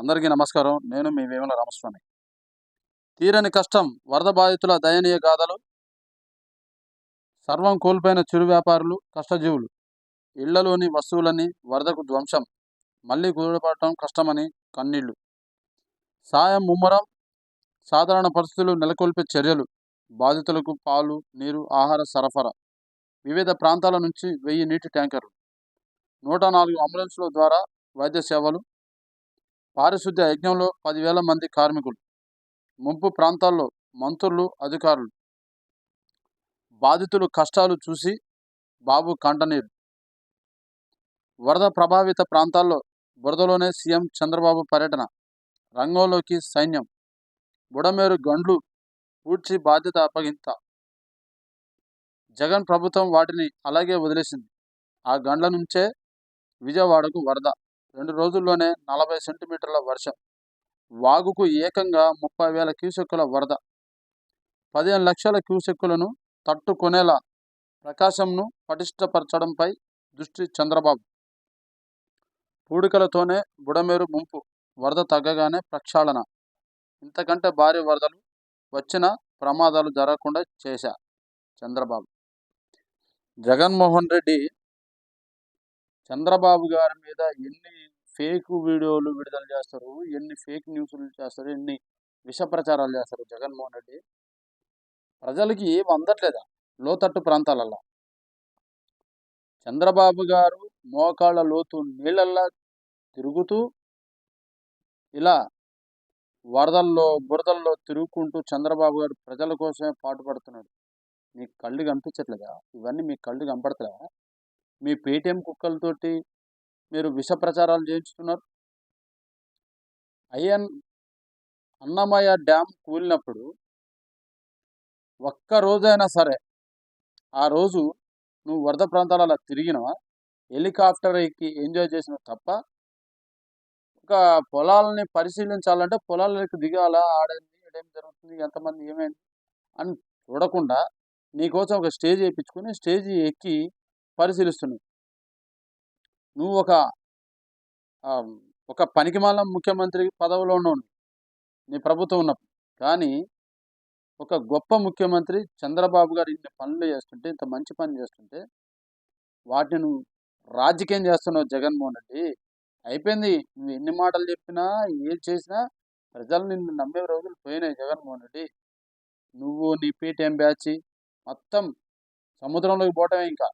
అందరికీ నమస్కారం. నేను మీ వేముల రామస్వామి. తీరని కష్టం వరద బాధితుల దయనీయ గాథలు సర్వం కోల్పోయిన చిరు వ్యాపారులు కష్టజీవులు. ఇళ్ళలోని వస్తువులని వరదకు ధ్వంసం మళ్ళీ కూడపడటం కష్టమని కన్నీళ్ళు. సాయం ముమ్మరం సాధారణ పరిస్థితులు నెలకొల్పే చర్యలు బాధితులకు పాలు నీరు ఆహార సరఫరా. వివిధ ప్రాంతాల నుంచి వెయ్యి నీటి ట్యాంకర్లు. నూట నాలుగు అంబులెన్సుల ద్వారా వైద్య సేవలు పారిశుద్ధ్య యజ్ఞంలో పదివేల మంది కార్మికులు ముంపు ప్రాంతాల్లో మంత్రులు అధికారులు. బాధితులు కష్టాలు చూసి బాబు కంటనీరు. వరద ప్రభావిత ప్రాంతాల్లో బురదలోనే సీఎం చంద్రబాబు పర్యటన రంగంలోకి సైన్యం బుడమేరు గండ్లు పూడ్చి బాధ్యత అప్పగింత. జగన్ ప్రభుత్వం వాటిని అలాగే వదిలేసింది. ఆ గండ్ల నుంచే విజయవాడకు వరద రెండు రోజుల్లోనే నలభై సెంటీమీటర్ల వర్షం. వాగుకు ఏకంగా ముప్పై వేల క్యూసెక్కుల వరద. పదిహేను లక్షల క్యూసెక్కులను తట్టుకునేలా ప్రకాశంను పటిష్టపరచడంపై దృష్టి చంద్రబాబు. పూడికలతోనే బుడమేరు ముంపు వరద తగ్గగానే ప్రక్షాళన. ఇంతకంటే భారీ వరదలు వచ్చిన ప్రమాదాలు జరగకుండా చేశా చంద్రబాబు. జగన్మోహన్ రెడ్డి చంద్రబాబు గారి మీద ఎన్ని ఫేక్ వీడియోలు విడుదల చేస్తారు. ఎన్ని ఫేక్ న్యూస్లు చేస్తారు. ఎన్ని విష ప్రచారాలు చేస్తారు జగన్మోహన్ రెడ్డి. ప్రజలకి ఏం అందట్లేదా? లోతట్టు ప్రాంతాలలో చంద్రబాబు గారు మోకాళ్ళ లోతు నీళ్ళల్లా తిరుగుతూ ఇలా వరదల్లో బురదల్లో తిరుగుకుంటూ చంద్రబాబు గారు ప్రజల కోసమే పాటుపడుతున్నాడు మీకు కళ్ళు కనిపించట్లేదా? ఇవన్నీ మీకు కళ్ళు కనపడతలేదా మీ పేటీఎం కుక్కలతోటి మీరు విష ప్రచారాలు చేయించుతున్నారు? అయ్యన్ అన్నమయ్య డ్యామ్ కూలినప్పుడు ఒక్క రోజైనా సరే ఆ రోజు నువ్వు వరద ప్రాంతాలలో తిరిగినవా? హెలికాప్టర్ ఎక్కి ఎంజాయ్ చేసిన తప్ప? ఒక పొలాలని పరిశీలించాలంటే పొలాలకు దిగాలా? ఆడేది ఏం జరుగుతుంది? ఎంతమంది ఏమైంది? అని చూడకుండా నీకోసం ఒక స్టేజ్ వేయించుకొని స్టేజ్ ఎక్కి పరిశీలిస్తున్నావు. నువ్వు ఒక ఒక పనికిమాల ముఖ్యమంత్రి పదవిలో ఉన్నావు నీ ప్రభుత్వం ఉన్నప్పుడు. కానీ ఒక గొప్ప ముఖ్యమంత్రి చంద్రబాబు గారు ఇన్ని పనులు చేస్తుంటే ఇంత మంచి పని చేస్తుంటే వాటిని నువ్వు రాజకీయం చేస్తున్నావు జగన్మోహన్ రెడ్డి. అయిపోయింది. నువ్వు ఎన్ని మాటలు చెప్పినా ఏది చేసినా ప్రజలు నిన్ను నమ్మే రోజులు పోయినాయి జగన్మోహన్ రెడ్డి. నువ్వు నీ పీటీఎం బ్యాచ్ మొత్తం సముద్రంలోకి పోవటమే ఇంకా.